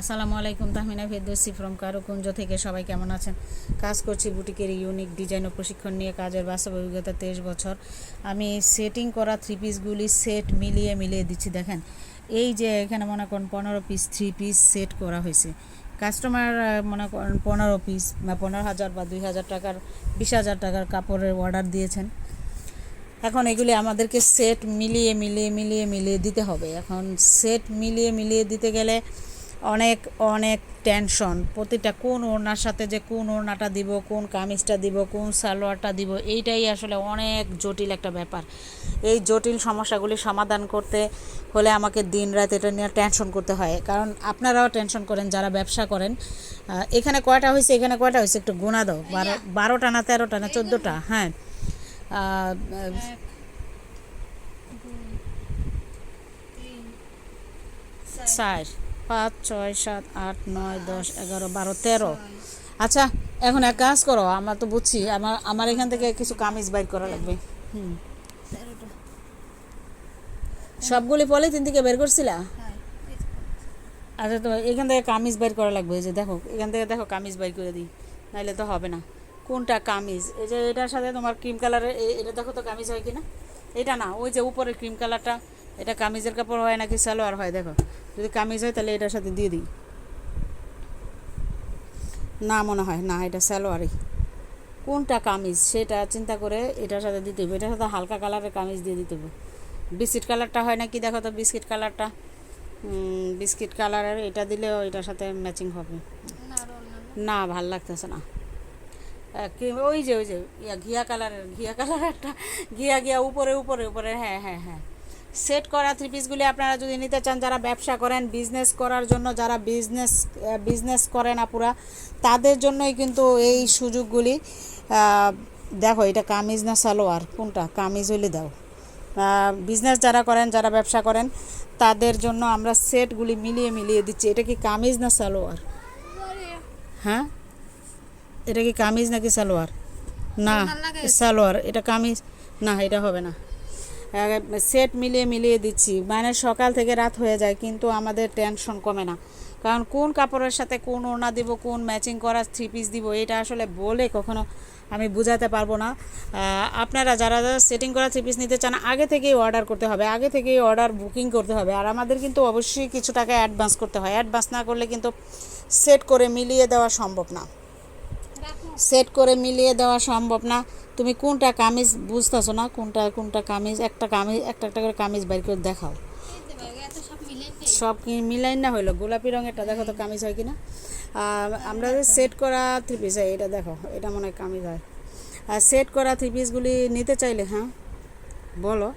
আসসালামু আলাইকুম, তাহমিনা ফেরদৌসি ফ্রম কারুকুঞ্জ থেকে। সবাই কেমন আছেন? কাজ করছি বুটিকের ইউনিক ডিজাইন ও প্রশিক্ষণ নিয়ে, কাজের বাস্তব অভিজ্ঞতা তেইশ বছর। আমি সেটিং করা থ্রি পিসগুলি সেট মিলিয়ে মিলিয়ে দিচ্ছি, দেখেন। এই যে এখানে মনে করেন পনেরো পিস থ্রি পিস সেট করা হয়েছে। কাস্টমার মনে করেন পনেরো পিস বা পনেরো হাজার বা দুই হাজার টাকার, বিশ হাজার টাকার কাপড়ের অর্ডার দিয়েছেন। এখন এগুলি আমাদেরকে সেট মিলিয়ে মিলিয়ে মিলিয়ে মিলিয়ে দিতে হবে। এখন সেট মিলিয়ে মিলিয়ে দিতে গেলে অনেক অনেক টেনশন প্রতিটা কোন ওড়নার সাথে যে কোন ওড়নাটা দিব কোন কামিজটা দিব কোন সালোয়ারটা দিব এইটাই আসলে অনেক জটিল একটা ব্যাপার। এই জটিল সমস্যাগুলি সমাধান করতে হলে আমাকে দিন রাত এটা নিয়ে টেনশন করতে হয়। কারণ আপনারাও টেনশন করেন যারা ব্যবসা করেন এখানে কয়টা হয়েছে এখানে কয়টা হয়েছে একটু গোনা দাও। বারো বারোটা না তেরোটা না চোদ্দোটা? হ্যাঁ। চার। পাঁচ, ছয়, সাত, আট, নয়, দশ, এগারো, বারো, তেরো। আচ্ছা এখন এক কাজ করো, আমরা তো বুঝছি, আমার আমার এখান থেকে কিছু কামিজ বাইর করা লাগবে। হুম। সবগুলি পলিথিন থেকে বের করছিলা? আচ্ছা তো এখান থেকে কামিজ বাইর করা লাগবে যে দেখো, এখান থেকে দেখো কামিজ বাইর করে দিই নাহলে তো হবে না। কোনটা কামিজ? এই যে এটার সাথে তোমার ক্রিম কালারের এটা দেখো তো কামিজ হয় কি না এটা না, ওই যে উপরের ক্রিম কালারটা এটা কামিজের কাপড় হয় নাকি সালোয়ার হয়? দেখো, যদি কামিজ হয় তাহলে এটার সাথে দিয়ে দিই। না মনে হয়, না, এটা সালোয়ারই। কোনটা কামিজ? সেটা চিন্তা করে এটার সাথে দিতে হবে। এটার সাথে হালকা কালারের কামিজ দিয়ে দিতে হবে। বিস্কিট কালারটা হয় নাকি? দেখো তো বিস্কিট কালারটা। বিস্কিট কালারের এটা দিলেও এটার সাথে ম্যাচিং হবে। না, ভালো লাগতেছে না। ওই যে ওই যে ঘিয়া কালারের, ঘিয়া কালার একটা ঘিয়া ঘিয়া, উপরে উপরে উপরে হ্যাঁ হ্যাঁ হ্যাঁ। সেট করা থ্রি পিসগুলি আপনারা যদি নিতে চান যারা ব্যবসা করেন বিজনেস করার জন্য যারা বিজনেস বিজনেস করেন আপুরা তাদের জন্যই কিন্তু এই সুযোগগুলি দেখো এটা কামিজ না সালোয়ার? কোনটা? কামিজ হলে দাও। বিজনেস যারা করেন যারা ব্যবসা করেন তাদের জন্য আমরা সেটগুলি মিলিয়ে মিলিয়ে দিচ্ছি। এটা কি কামিজ না সালোয়ার? হ্যাঁ? এটা কি কামিজ নাকি সালোয়ার? না সালোয়ার। এটা কামিজ? না এটা হবে না। সেট মিলিয়ে মিলিয়ে দিচ্ছি। মানে সকাল থেকে রাত হয়ে যায় কিন্তু আমাদের টেনশন কমে না। কারণ কোন কাপড়ের সাথে কোন ওড়না দিব কোন ম্যাচিং করা থ্রি পিস দিব এটা আসলে বলে কখনো আমি বুঝাতে পারব না। আপনারা যারা যারা সেটিং করা থ্রি পিস নিতে চান আগে থেকেই অর্ডার করতে হবে আগে থেকেই অর্ডার বুকিং করতে হবে। আর আমাদের কিন্তু অবশ্যই কিছু টাকা অ্যাডভান্স করতে হয়। অ্যাডভান্স না করলে কিন্তু সেট করে মিলিয়ে দেওয়া সম্ভব না। সেট করে মিলিয়ে দেওয়া সম্ভব না। তুমি কোনটা কামিজ বুঝতেছো না? কোনটা কোনটা কামিজ? একটা কামিজ, একটা একটা করে কামিজ বাইর করে দেখাও। সব মিলাই না হইল? গোলাপি রঙেরটা দেখো তো কামিজ হয় কিনা। আর আমরা যে সেট করা থ্রি পিস হয় এটা দেখো, এটা মনে হয় কামিজ হয়। আর সেট করা থ্রি পিসগুলি নিতে চাইলে হ্যাঁ? বলো।